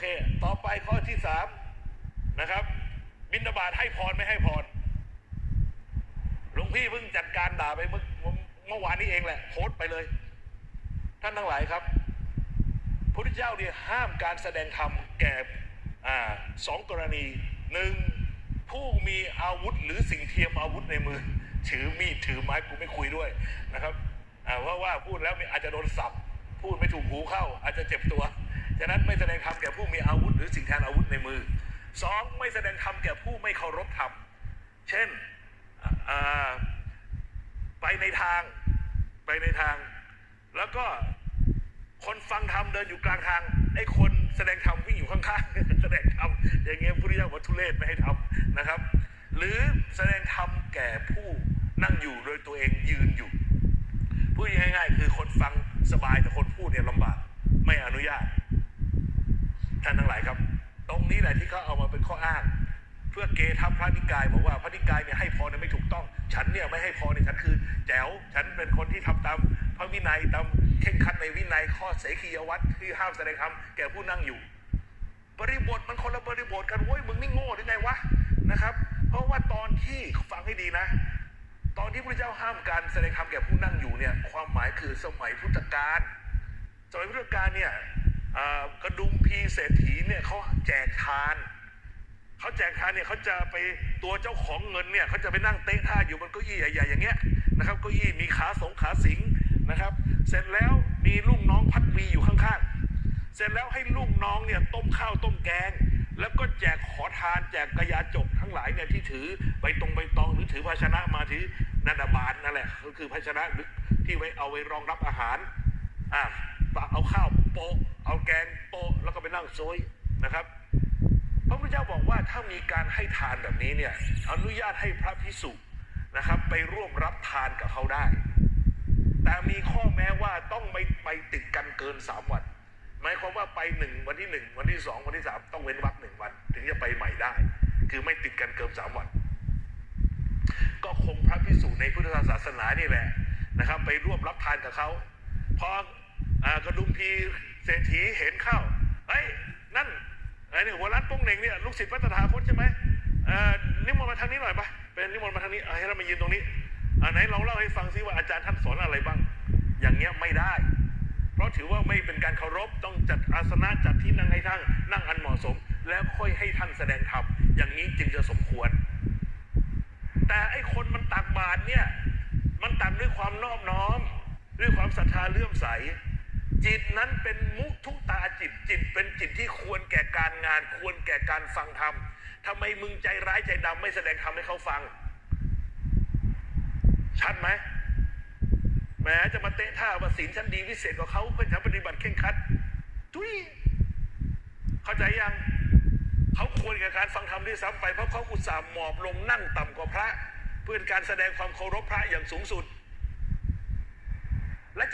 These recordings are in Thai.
เค ต่อไปข้อที่สามนะครับ บินบาตให้พรไม่ให้พรหลวงพี่เพิ่งจัดการด่าไปเมื่อเมื่อวานนี้เองแหละโพสต์ไปเลย ท่านทั้งหลายครับพระพุทธเจ้าเนี่ยห้ามการแสดงธรรมแก่สองกรณีหนึ่งผู้มีอาวุธหรือสิ่งเทียมอาวุธในมือ ถือมีดถือไม้กูไม่คุยด้วยนะครับเพราะว่าพูดแล้วอาจจะโดนสับพูดไม่ถูกหูเข้า อาจจะเจ็บตัว ฉะนั้นไม่แสดงธรรมแก่ผู้มีอาวุธ หรือสิ่งแทนอาวุธในมือสองไม่แสดงธรรมแก่ผู้ไม่เคารพธรรม เช่นไปในทางไปในทาง แล้วก็คนฟังธรรมเดินอยู่กลางทางไอ้คนแสดงธรรมวิ่งอยู่ข้างๆแสดงธรรมอย่างเงี้ยพุทธเจ้าวัตทุเลศไม่ให้ทำนะครับ หรือแสดงธรรมแก่ผู้นั่งอยู่โดยตัวเองยืนอยู่พูดง่ายๆ คือคนฟังสบายแต่คนพูดเนี่ยลำบากไม่อนุญาต ท่านทั้งหลายครับ ตรงนี้แห ละที่เขาเอามาเป็นข้ออ้าง เพื่อเกทับพระนิกายบอกว่าพระนิกายเนี่ยให้พรเนี่ยไม่ถูกต้อง ฉันเนี่ยไม่ให้พรเนี่ยฉันคือ แจ๋ว ฉันเป็นคนที่ทำตามพระวินัยตามเข่งขัดในวินัยข้อเสขียวัตรที่ห้ามแสดงธรรมแก่ผู้นั่งอยู่ บริบทมันคนละบริบทกันเว้ยมึงนี่โง่หรือไงวะนะครับ เพราะว่าตอนที่ฟังให้ดีนะ ตอนที่พระเจ้าห้ามการแสดงธรรมแก่ผู้นั่งอยู่เนี่ยความหมายคือสมัยพุทธกาลสมัยพุทธกาลเนี่ย กระดุมพีเศรษฐีเนี่ยเขาแจกทานเขาแจกทานเนี่ยเขาจะไปตัวเจ้าของเงินเนี่ยเขาจะไปนั่งเตะท่าอยู่บนเก้าอี้ใหญ่ๆอย่างเงี้ยนะครับเก้าอี้มีขาสงขาสิงนะครับ เสร็จแล้วมีลูกน้องพัดวีอยู่ข้างๆ เสร็จแล้วให้ลูกน้องเนี่ยต้มข้าวต้มแกง แล้วก็แจกขอทานแจกกระยาจกทั้งหลายเนี่ยที่ถือใบตรงใบตองหรือถือภาชนะมาถือนันดาบานนั่นแหละก็คือภาชนะที่ไว้เอาไว้รองรับอาหารอะเอาข้าว โปะเอาแกงโปะแล้วก็ไปนั่งโซยนะครับ พระพุทธเจ้าบอกว่าถ้ามีการให้ทานแบบนี้เนี่ยอนุญาตให้พระพิสุนะครับ ไปร่วมรับทานกับเขาได้ แต่มีข้อแม้ว่าต้องไม่ไปติดกันเกินสามวันหมายความว่าไปหนึ่งวันที่หนึ่งวันที่สองวันที่สามต้องเว้นวรรหนึ่งวัน ถึงจะไปใหม่ได้ คือไม่ติดกันเกินสามวัน ก็คงพระพิสุในพุทธศาสนานี่แหละนะครับ ไปร่วมรับทานกับเขาพอ พีเศรษฐีเห็นเข้าเฮ้ยนั่นไอ้นี่หัวรัดโป้งเหน่งเนี่ยลูกศิษย์พระตถาคตใช่ไหมเอ่อนิมนต์มาทางนี้หน่อยปะเป็นนิมนต์มาทางนี้ให้เรามายืนตรงนี้อ่าไหนลองเล่าให้ฟังซิว่าอาจารย์ท่านสอนอะไรบ้าง อย่างเงี้ยไม่ได้ เพราะถือว่าไม่เป็นการเคารพต้องจัดอาสนะจัดที่นั่งให้ท่านนั่งอันเหมาะสม แล้วค่อยให้ท่านแสดงธรรมอย่างนี้จึงจะสมควร แต่ไอ้คนมันตักบาตรเนี่ยมันตักด้วยความนอบน้อม ด้วยความศรัทธาเลื่อมใส จิตนั้นเป็นมุทุตาจิตจิต เป็นจิตที่ควรแก่การงาน ควรแก่การฟังธรรมทำไมมึงใจร้ายใจดำไม่แสดงธรรมให้เขาฟัง ชัดไหมแหมจะมาเตะท่าว่าศีลฉันดีวิเศษกว่าเขาเป็นฉันปฏิบัติเข่งคัดทุยเข้าใจยังเขาควรกับการฟังธรรมด้วยซ้ำไปเพราะเขาอุตส่าห์หมอบลงนั่งต่ำกว่าพระ เพื่อการแสดงความเคารพพระอย่างสูงสุด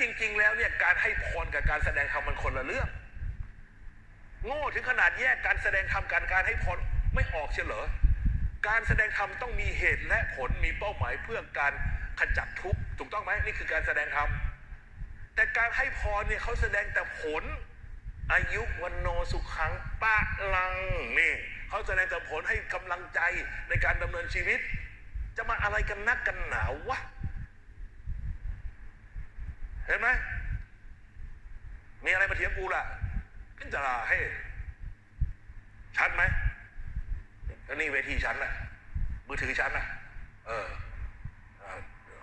จริง ๆ แล้วเนี่ยการให้พรกับการแสดงธรรมมันคนละเรื่อง โง่ถึงขนาดแยกการแสดงธรรมการการให้พรไม่ออกเฉลอการแสดงธรรมต้องมีเหตุและผลมีเป้าหมายเพื่อการขจัดทุกข์ถูกต้องไหมนี่คือการแสดงธรรมแต่การให้พรเนี่ยเขาแสดงแต่ผล อายุวันโนสุขังปะลังนี่เขาแสดงแต่ผลให้กำลังใจในการดำเนินชีวิต จะมาอะไรกันนักกันหนาววะ เห็นไหมมีอะไรมาเถียงกูล่ะขึ้นจะลาให้ชัดไหมแล้วนี่เวทีฉันน่ะมือถือฉันน่ะ เออ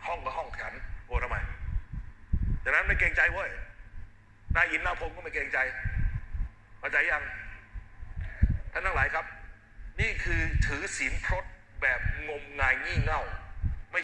ห้องก็ห้องฉันโอ้ทำไมดังนั้นไม่เกรงใจเว้ยนายอินนาพงศ์ก็ไม่เกรงใจเข้าใจยังท่านทั้งหลายครับ นี่คือถือศีลพรตแบบงมงายงี่เง่า